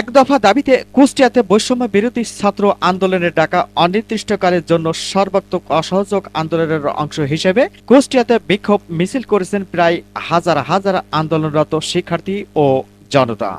এক দফা দাবিতে কুষ্টিয়াতে বৈষম্য বিরোধী ছাত্র আন্দোলনের ডাকা অনির্দিষ্টকালের জন্য সর্বাত্মক অসহযোগ আন্দোলনের অংশ হিসেবে কুষ্টিয়াতে বিক্ষোভ মিছিল করেছেন প্রায় হাজার হাজার আন্দোলনরত শিক্ষার্থী ও জনতা।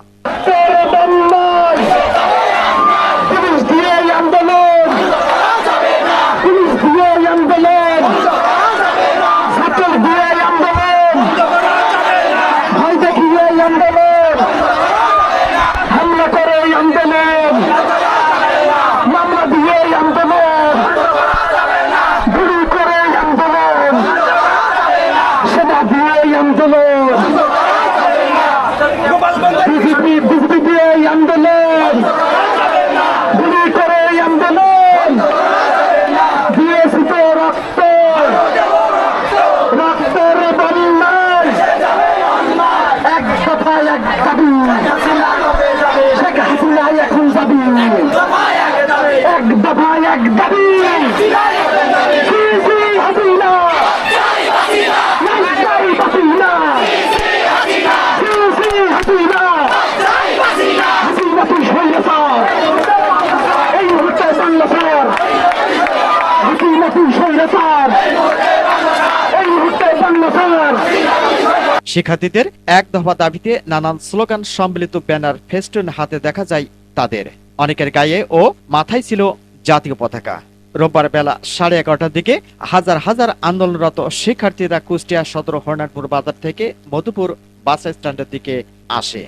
শিক্ষার্থীদের এক দফা দাবিতে নানান স্লোগান সম্মিলিত ব্যানার ফেস্টুন হাতে দেখা যায় তাদের। অনেকের গায়ে ও মাথায় ছিল জাতীয় পতাকা। রোববার বেলা সাড়ে এগারোটার দিকে হাজার হাজার আন্দোলনরত শিক্ষার্থীরা কুষ্টিয়া সদর হরনাটপুর বাজার থেকে মধুপুর বাস স্ট্যান্ডের দিকে আসে।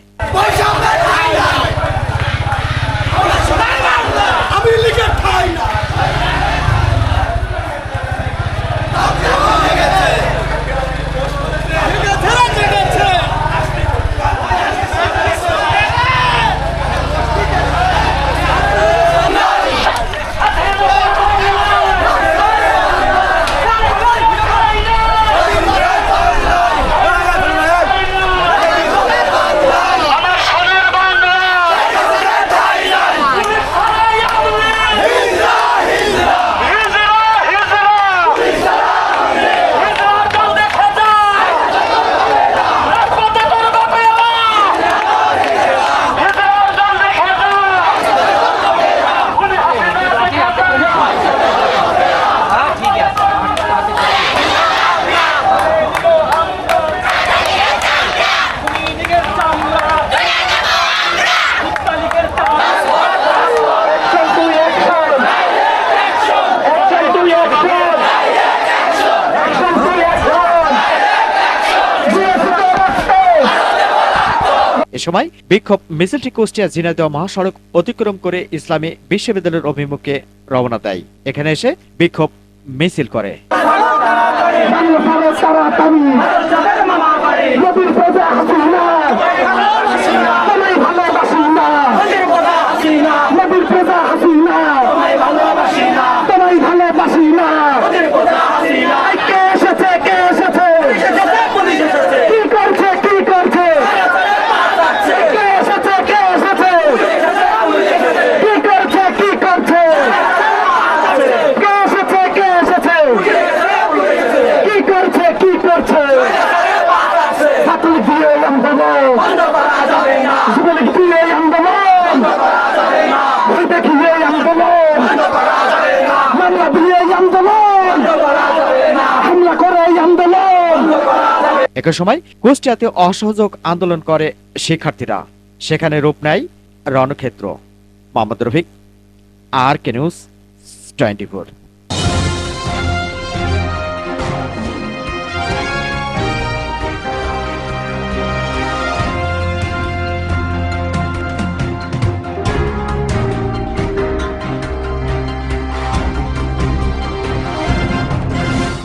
সময় বিক্ষোভ মিছিলটি কুষ্টিয়া ঝিনাইদহ মহাসড়ক অতিক্রম করে ইসলামী বিশ্ববিদ্যালয়ের অভিমুখে রওনা দেয়। এখানে এসে বিক্ষোভ মিছিল করে। একই সময় কুষ্টিয়াতে অসহযোগ আন্দোলন করে শিক্ষার্থীরা। সেখানে রূপ নেয় রণক্ষেত্র। Mohammad Rafiq R K News, twenty